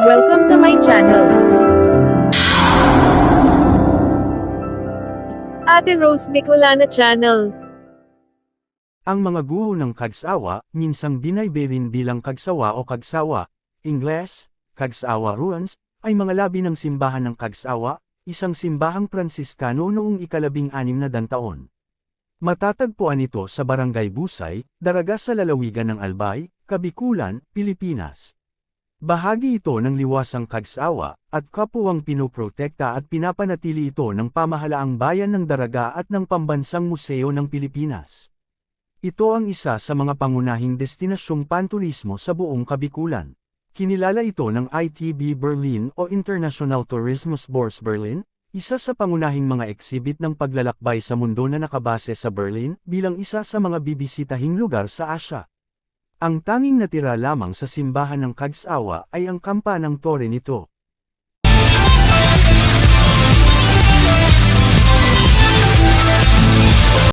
Welcome to my channel. Ate Rose Bicolana Channel. Ang mga guho ng kagsawa, minsang binayberin bilang kagsawa o kagsawa, Ingles, kagsawa ruans, ay mga labi ng simbahan ng kagsawa, isang simbahang Pransiskano noong ikalabing anim na dantaon. Matatagpuan ito sa Barangay Busay, Daraga sa lalawigan ng Albay, Kabikulan, Pilipinas. Bahagi ito ng liwasang kagsawa, at kapuwang pinoprotekta at pinapanatili ito ng pamahalaang bayan ng Daraga at ng Pambansang Museo ng Pilipinas. Ito ang isa sa mga pangunahing destinasyong panturismo sa buong Kabikulan. Kinilala ito ng ITB Berlin o International Tourismus Bourse Berlin, isa sa pangunahing mga exhibit ng paglalakbay sa mundo na nakabase sa Berlin bilang isa sa mga bibisitahing lugar sa Asya. Ang tanging natira lamang sa simbahan ng Kagsawa ay ang kampanang tore nito.